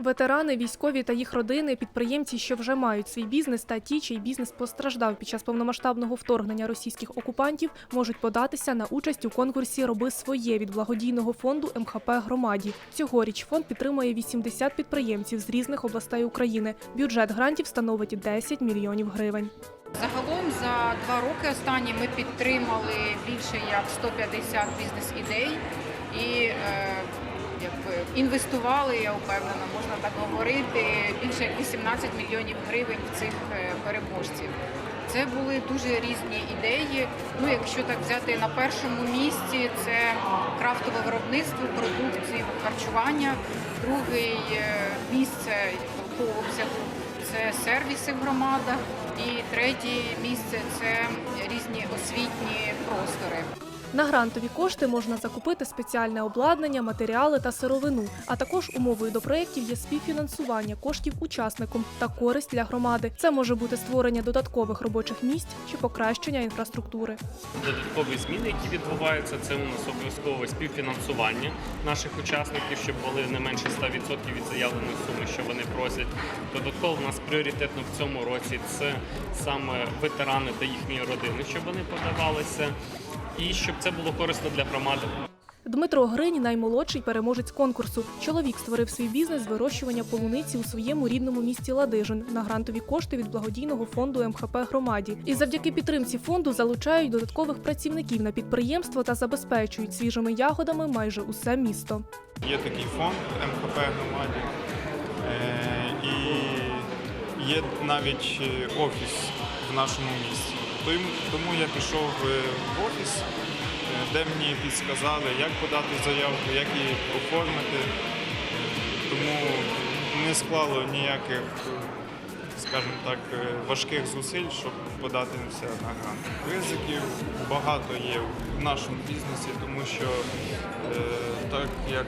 Ветерани, військові та їх родини, підприємці, що вже мають свій бізнес, та ті, чий бізнес постраждав під час повномасштабного вторгнення російських окупантів, можуть податися на участь у конкурсі Роби своє від благодійного фонду МХП громаді. Цьогоріч фонд підтримує 80 підприємців з різних областей України. Бюджет грантів становить 10 мільйонів гривень. Загалом за два роки останні ми підтримали більше як 150 бізнес-ідей і е, якби, інвестували, я впевнена, можна так говорити, більше як 18 мільйонів гривень в цих е, переможців. Це були дуже різні ідеї. Ну, якщо так взяти на першому місці, це крафтове виробництво, продукції, харчування. Другий е, місце по обсягу це сервіси в громадах. І третє місце це різні освітні простори. На грантові кошти можна закупити спеціальне обладнання, матеріали та сировину. А також умовою до проєктів є співфінансування коштів учасникам та користь для громади. Це може бути створення додаткових робочих місць чи покращення інфраструктури. Додаткові зміни, які відбуваються, це у нас обов'язкове співфінансування наших учасників, щоб були не менше 100% від заявленої суми, що вони просять. Додатково у нас пріоритетно в цьому році це саме ветерани та їхні родини, щоб вони подавалися, і щоб це було корисно для громади. Дмитро Гринь наймолодший переможець конкурсу. Чоловік створив свій бізнес з вирощування полуниці у своєму рідному місті Ладижин на грантові кошти від благодійного фонду МХП громаді. І завдяки підтримці фонду залучають додаткових працівників на підприємство та забезпечують свіжими ягодами майже усе місто. Є такий фонд МХП громаді, е, і є навіть офіс в нашому місті. Том- Тому я пішов е, в офіс, е, де мені підсказали, як подати заявку, як її оформити. Тому не склало ніяких, е, скажімо так, е, важких зусиль, щоб податися на грант. Ризиків багато є в нашому бізнесі, тому що е, так як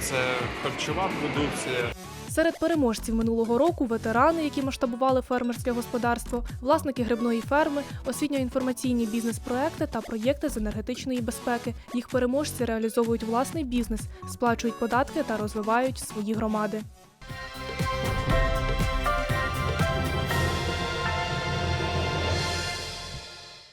це харчова продукція, Серед переможців минулого року ветерани, які масштабували фермерське господарство, власники грибної ферми, освітньо-інформаційні бізнес-проекти та проєкти з енергетичної безпеки. Їх переможці реалізовують власний бізнес, сплачують податки та розвивають свої громади.